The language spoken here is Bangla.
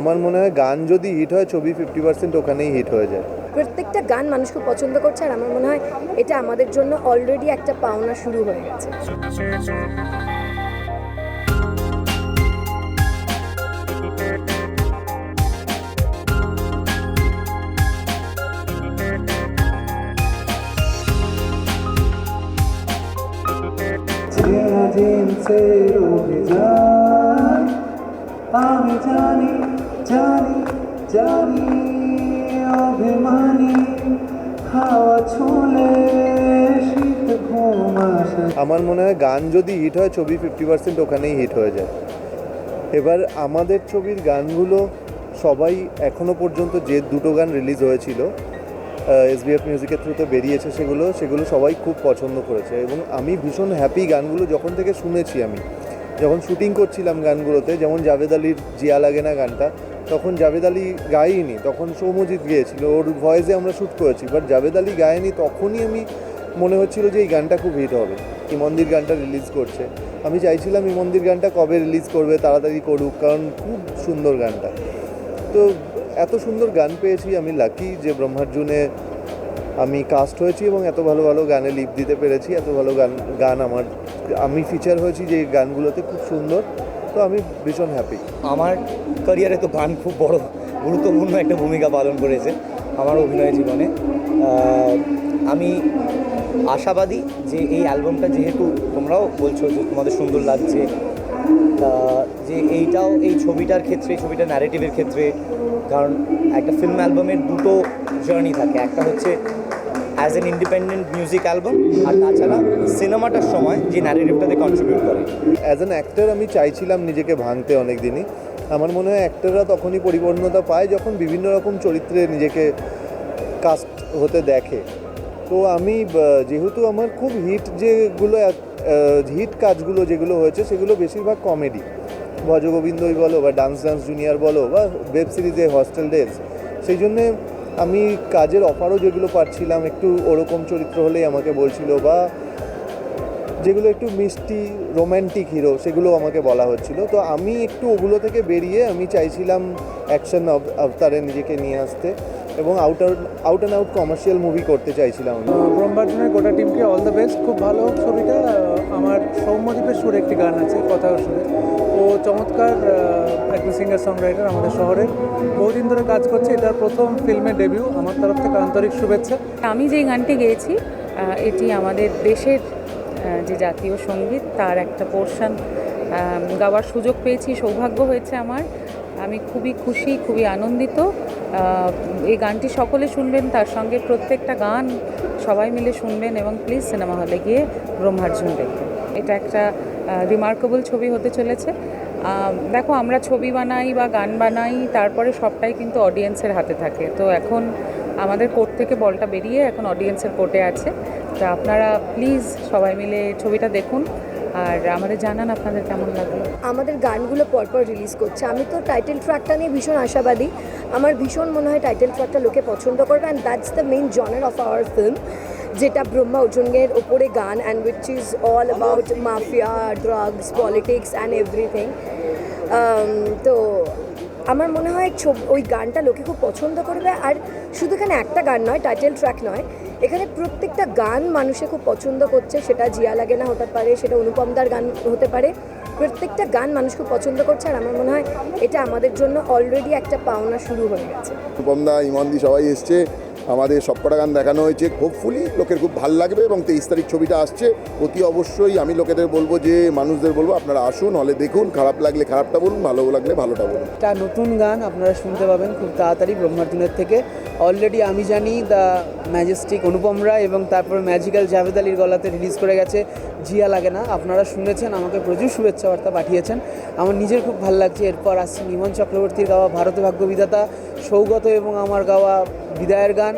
আমার মনে হয় গান যদি হিট হয় ছবি ফিফটি পার্সেন্ট ওখানেই হিট হয়ে যায়। প্রত্যেকটা গান মানুষ খুব পছন্দ করছে আর আমার মনে হয় এটা আমাদের জন্য অলরেডি একটা পাওনা শুরু হয়ে গেছে। জিন্সের অভিযান আমি জানি জানি জানি, অভিমানী। হাওয়া ছুলে শীত ঘুম আসে। আমার মনে হয় গান যদি হিট হয়, ছবি ফিফটি পার্সেন্ট ওখানেই হিট হয়ে যায়। এবার আমাদের ছবির গানগুলো সবাই এখনও পর্যন্ত যে দুটো গান রিলিজ হয়েছিল এসবিএফ মিউজিকের থ্রুতে বেরিয়েছে সেগুলো সেগুলো সবাই খুব পছন্দ করেছে। এবং আমি ভীষণ হ্যাপি গানগুলো যখন থেকে শুনেছি আমি যখন শুটিং করছিলাম গানগুলোতে, যেমন জাভেদ আলীর জিয়া লাগে না গানটা, তখন জাভেদ আলী গাইনি, তখন সৌমজিৎ গিয়েছিল, ওর ভয়েসে আমরা শ্যুট করেছি বাট জাভেদ আলী গায়নি, তখনই আমি মনে হচ্ছিল যে এই গানটা খুব হিট হবে, ইমন্দির গানটা রিলিজ করছে। আমি চাইছিলাম ইমন্দির গানটা কবে রিলিজ করবে, তাড়াতাড়ি করুক, কারণ খুব সুন্দর গানটা। তো এত সুন্দর গান পেয়েছি, আমি লাকি যে ব্রহ্মার্জুনে আমি কাস্ট হয়েছি এবং এত ভালো ভালো গানে লিপ দিতে পেরেছি, এত ভালো গান গান আমার, আমি ফিচার হয়েছি যে গানগুলোতে খুব সুন্দর, তো আমি ভীষণ হ্যাপি আমার ক্যারিয়ারে তো গান খুব বড়, গুরুত্বপূর্ণ একটা ভূমিকা পালন করেছে আমার অভিনয় জীবনে। আমি আশাবাদী যে এই অ্যালবামটা যেহেতু তোমরাও বলছো যে তোমাদের সুন্দর লাগছে যে এইটাও, এই ছবিটার ক্ষেত্রে ছবিটা ন্যারেটিভের ক্ষেত্রে, কারণ একটা ফিল্ম অ্যালবামের দুটো জার্নি থাকে। একটা হচ্ছে as an independent music album আর তাছাড়া সিনেমাটার সময় যে ন্যারেটিভটাতে কন্ট্রিবিউট করে। অ্যাজ অ্যান অ্যাক্টর আমি চাইছিলাম নিজেকে ভাঙতে অনেক দিনই আমার মনে হয় অ্যাক্টররা তখনই পরিপূর্ণতা পায় যখন বিভিন্ন রকম চরিত্রে নিজেকে কাস্ট হতে দেখে। তো আমি যেহেতু আমার খুব হিট যেগুলো হিট কাজগুলো যেগুলো হয়েছে, সেগুলো বেশিরভাগ কমেডি ভজগোবিন্দই বলো বা ডান্স ডান্স জুনিয়র বলো বা ওয়েব সিরিজে হস্টেল ডেজ সেই জন্যে আমি কাজের অফারও যেগুলো পাচ্ছিলাম, একটু ওরকম চরিত্র হলেই আমাকে বলছিল বা যেগুলো একটু মিষ্টি রোম্যান্টিক হিরো সেগুলো আমাকে বলা হচ্ছিল। তো আমি একটু ওগুলো থেকে বেরিয়ে আমি চাইছিলাম অ্যাকশন অবতারে নিজেকে নিয়ে আসতে। এবং outer out and out commercial movie করতে চাইছিলাম আমি। ব্রহ্মার্জুনের গোটা টিমকে অল দ্য বেস্ট খুব ভালো ছবিটা। আমার সৌম্যদীপের সুরে একটি গান আছে কথা সুরে। ও চমৎকার একজন সিঙ্গার সংরাইটার আমাদের শহরের। বহুদিন ধরে কাজ করছে এটার প্রথম ফিল্মের ডেবিউ আমার তরফ থেকে আন্তরিক শুভেচ্ছা। আমি যে গানটি গেয়েছি এটি আমাদের দেশের যে জাতীয় সংগীত তার একটা পোর্শন গাওয়ার সুযোগ পেয়েছি। সৌভাগ্য হয়েছে আমার। আমি খুবই খুশি, খুবই আনন্দিত। এই গানটি সকলে শুনবেন, তার সঙ্গে প্রত্যেকটা গান সবাই মিলে শুনবেন এবং প্লিজ সিনেমা হলে গিয়ে ব্রহ্মার্জুন দেখবেন। এটা একটা রিমার্কেবল ছবি হতে চলেছে। দেখো, আমরা ছবি বানাই বা গান বানাই, তারপরে সবটাই কিন্তু অডিয়েন্সের হাতে থাকে। তো এখন আমাদের কোর্ট থেকে বলটা বেরিয়ে এখন অডিয়েন্সের কোর্টে আছে। তা আপনারা প্লিজ সবাই মিলে ছবিটা দেখুন। আর আমাদের জানান আপনাদের কেমন লাগল? আমাদের গানগুলো পরপর রিলিজ করছে। আমি তো টাইটেল ট্র্যাকটা নিয়ে ভীষণ আশাবাদী। আমার ভীষণ মনে হয় টাইটেল ট্র্যাকটা লোকে পছন্দ করবে and that's the main genre of our film যেটা ব্রহ্মা অর্জুনের ওপরে গান and which is all about mafia drugs politics and everything তো আমার মনে হয় ওই গানটা লোকে খুব পছন্দ করবে। আর শুধু এখানে একটা গান নয় টাইটেল ট্র্যাক নয় এখানে প্রত্যেকটা গান মানুষে খুব পছন্দ করছে, সেটা জিয়া লাগে না হতে পারে, সেটা অনুপমদার গান হতে পারে। প্রত্যেকটা গান মানুষ খুব পছন্দ করছে আর আমার মনে হয় এটা আমাদের জন্য অলরেডি একটা পাওনা শুরু হয়ে গেছে। রূপমদা ইমন্দি সবাই এসছে। আমাদের সবকটা গান দেখানো হয়েছে। হোপফুলি লোকের খুব ভালো লাগবে এবং তেইশ তারিখ ছবিটা আসছে। অতি অবশ্যই আমি লোকেদের বলব যে, মানুষদের বলব, আপনারা আসুন হলে দেখুন, খারাপ লাগলে খারাপটা বলুন, ভালো লাগলে ভালোটা বলুন। একটা নতুন গান আপনারা শুনতে পাবেন খুব তাড়াতাড়ি ব্রহ্মার্জুনের থেকে। অলরেডি আমি জানি দ্য ম্যাজেস্টিক অনুপম রায় এবং তারপর ম্যাজিক্যাল জাভেদ আলীর গলাতে রিলিজ করে গেছে, জিয়া লাগে না। আপনারা শুনেছেন, আমাকে প্রচুর শুভেচ্ছা বার্তা পাঠিয়েছেন। আমার নিজের খুব ভালো লাগছে। এরপর আসছে নিমন চক্রবর্তীর গাওয়া ভারত ভাগ্য বিধাতা সৌগত এবং আমার গাওয়া বিদায়ের গান।